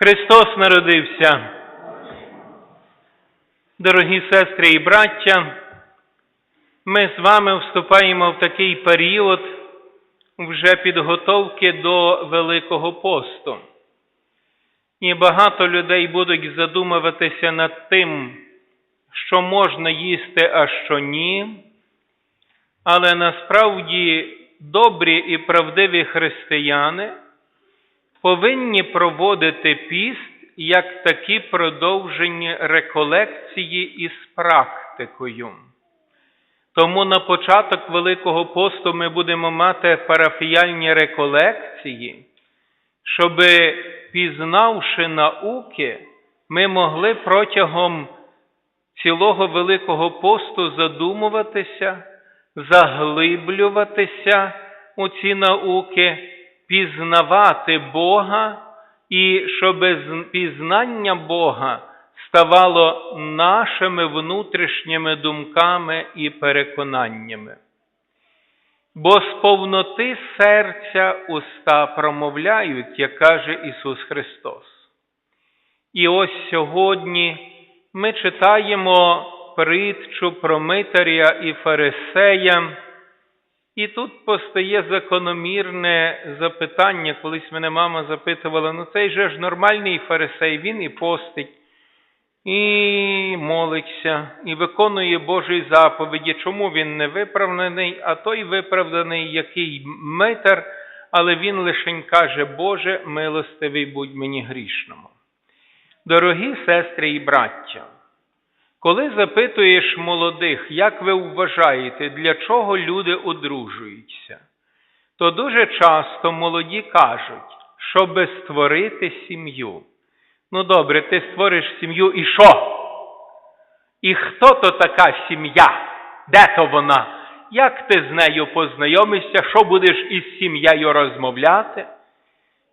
Христос народився. Дорогі сестри і браття, ми з вами вступаємо в такий період вже підготовки до Великого посту. І багато людей будуть задумуватися над тим, що можна їсти, а що ні. Але насправді добрі і правдиві християни повинні проводити піст як такі продовжені реколекції із практикою. Тому на початок Великого посту ми будемо мати парафіяльні реколекції, щоб, пізнавши науки, ми могли протягом цілого Великого посту задумуватися, заглиблюватися у ці науки, пізнавати Бога, і щоб пізнання Бога ставало нашими внутрішніми думками і переконаннями. Бо з повноти серця уста промовляють, як каже Ісус Христос. І ось сьогодні ми читаємо притчу про Митаря і Фарисея, і тут постає закономірне запитання, колись мене мама запитувала, ну цей же ж нормальний фарисей, він і постить, і молиться, і виконує Божі заповіді. Чому він не виправданий, а той виправданий, який митар, але він лишень каже, Боже, милостивий будь мені грішному. Дорогі сестри і браття, коли запитуєш молодих, як ви вважаєте, для чого люди одружуються, то дуже часто молоді кажуть, щоб створити сім'ю. Ну добре, ти створиш сім'ю і що? І хто то така сім'я? Де то вона? Як ти з нею познайомишся, що будеш із сім'єю розмовляти?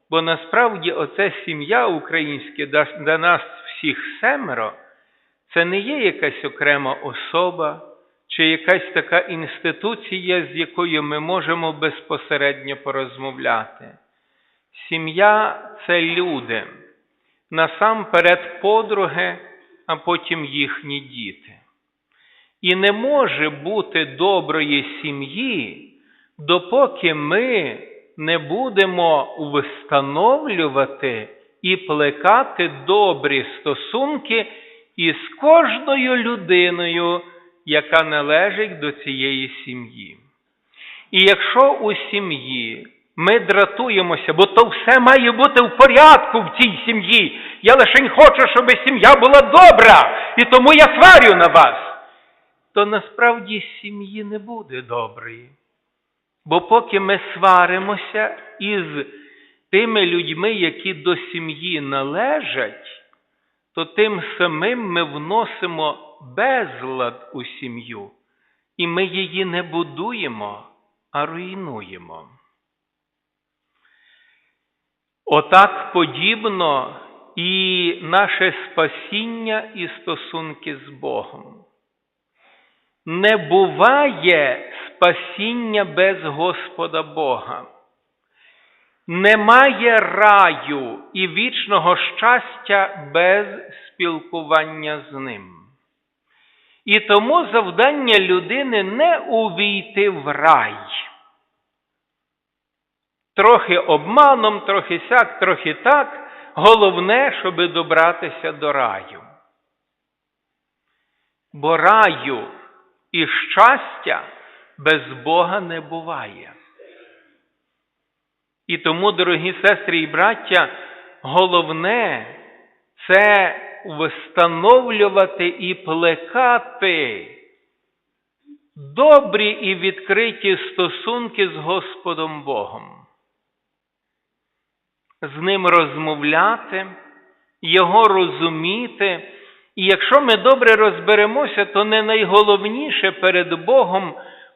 Бо насправді оце сім'я українська, де нас всіх семеро, це не є якась окрема особа чи якась така інституція, з якою ми можемо безпосередньо порозмовляти. Сім'я це люди, насамперед подруги, а потім їхні діти. І не може бути доброї сім'ї, допоки ми не будемо встановлювати і плекати добрі стосунки із кожною людиною, яка належить до цієї сім'ї. І якщо у сім'ї ми дратуємося, бо то все має бути в порядку в цій сім'ї, я лише хочу, щоб сім'я була добра, і тому я сварю на вас, то насправді сім'ї не буде доброї. Бо поки ми сваримося із тими людьми, які до сім'ї належать, то тим самим ми вносимо безлад у сім'ю, і ми її не будуємо, а руйнуємо. Отак подібно і наше спасіння і стосунки з Богом. Не буває спасіння без Господа Бога. Немає раю і вічного щастя без спілкування з ним. І тому завдання людини не увійти в рай. Трохи обманом, трохи сяк, трохи так. Головне, щоб добратися до раю. Бо раю і щастя без Бога не буває. І тому, дорогі сестри і браття, головне це встановлювати і плекати добрі і відкриті стосунки з Господом Богом. З ним розмовляти, Його розуміти. І якщо ми добре розберемося, то не найголовніше перед Богом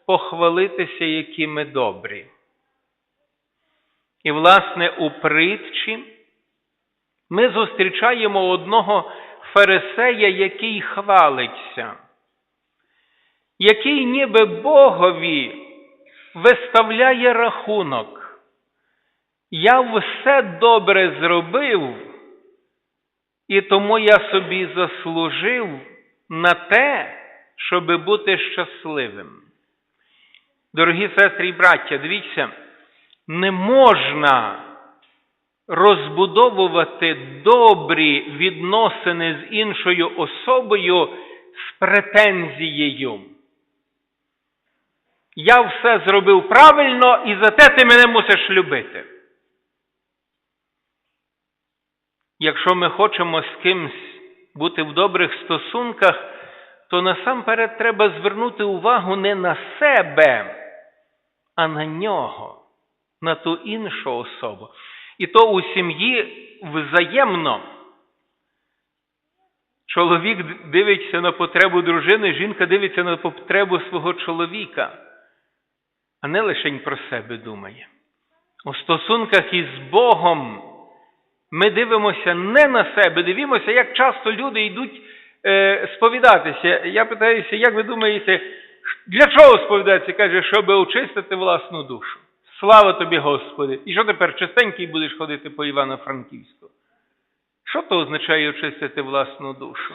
похвалитися, які ми добрі. І, власне, у притчі ми зустрічаємо одного фарисея, який хвалиться, який ніби Богові виставляє рахунок. Я все добре зробив, І тому я собі заслужив на те, щоби бути щасливим. Дорогі сестри і браття, дивіться, не можна розбудовувати добрі відносини з іншою особою з претензією. Я все зробив правильно і за те ти мене мусиш любити. Якщо ми хочемо з кимсь бути в добрих стосунках, то насамперед треба звернути увагу не на себе, а на нього, на ту іншу особу. І то у сім'ї взаємно. Чоловік дивиться на потребу дружини, жінка дивиться на потребу свого чоловіка, а не лише про себе думає. У стосунках із Богом ми дивимося не на себе, дивимося, як часто люди йдуть е, сповідатися. Я питаюся, як ви думаєте, для чого сповідатися? Каже, щоб очистити власну душу. Слава тобі, Господи! І що тепер чистенький будеш ходити по Івано-Франківську? Що то означає очистити власну душу?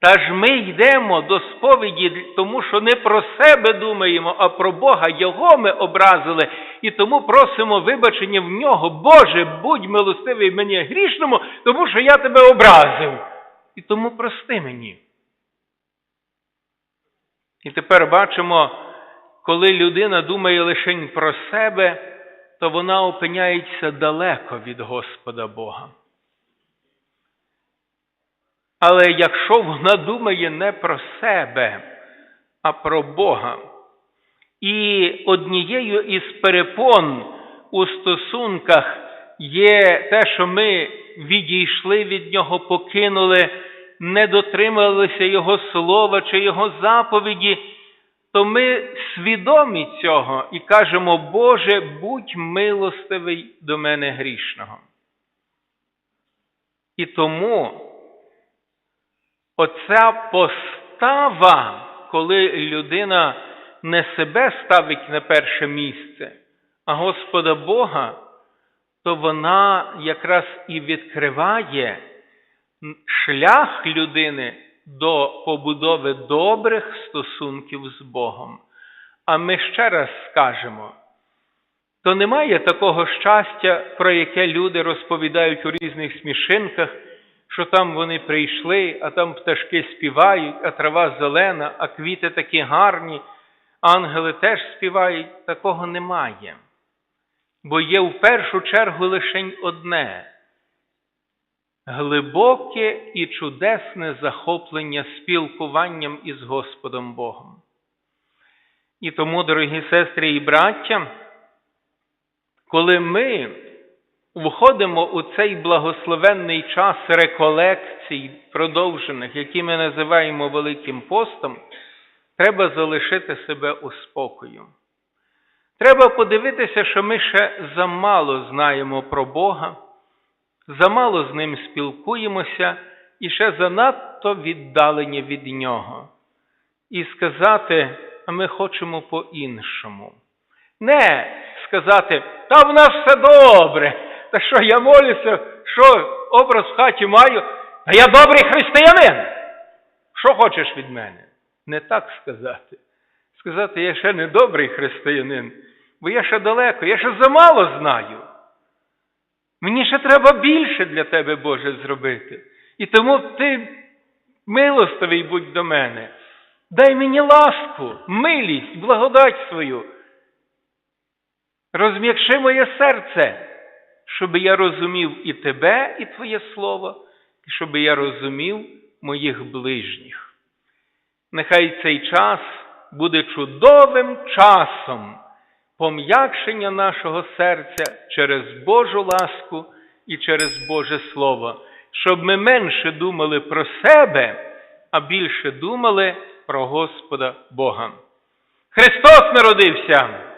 Та ж ми йдемо до сповіді, тому що не про себе думаємо, а про Бога. Його ми образили, і тому просимо вибачення в нього. Боже, будь милостивий мені грішному, тому що я тебе образив. І тому прости мені. І тепер бачимо, коли людина думає лише про себе, то вона опиняється далеко від Господа Бога. Але якщо вона думає не про себе, а про Бога, і однією із перепон у стосунках є те, що ми відійшли від Нього, покинули, не дотрималися Його слова чи Його заповіді, то ми свідомі цього і кажемо, Боже, будь милостивий до мене грішного. І тому оця постава, коли людина не себе ставить на перше місце, а Господа Бога, то вона якраз і відкриває шлях людини до побудови добрих стосунків з Богом. А ми ще раз скажемо, то немає такого щастя, про яке люди розповідають у різних смішинках, що там вони прийшли, а там пташки співають, а трава зелена, а квіти такі гарні, ангели теж співають. Такого немає. Бо є в першу чергу лише одне глибоке і чудесне захоплення спілкуванням із Господом Богом. І тому, дорогі сестри і браття, коли ми входимо у цей благословенний час реколекцій, продовжених, які ми називаємо Великим постом, треба залишити себе у спокою. Треба подивитися, що ми ще замало знаємо про Бога, замало з ним спілкуємося і ще занадто віддалені від Нього. І сказати, а ми хочемо по-іншому. Не сказати, та в нас все добре, та що я молюся, що образ в хаті маю, а я добрий християнин. Що хочеш від мене? Не так сказати. Сказати, я ще не добрий християнин, бо я ще далеко, я ще замало знаю. Мені ще треба більше для тебе, Боже, зробити. І тому ти милостивий будь до мене. Дай мені ласку, милість, благодать свою. Розм'якши моє серце, щоб я розумів і тебе, і Твоє Слово, і щоб я розумів моїх ближніх. Нехай цей час буде чудовим часом пом'якшення нашого серця через Божу ласку і через Боже Слово, щоб ми менше думали про себе, а більше думали про Господа Бога. Христос народився!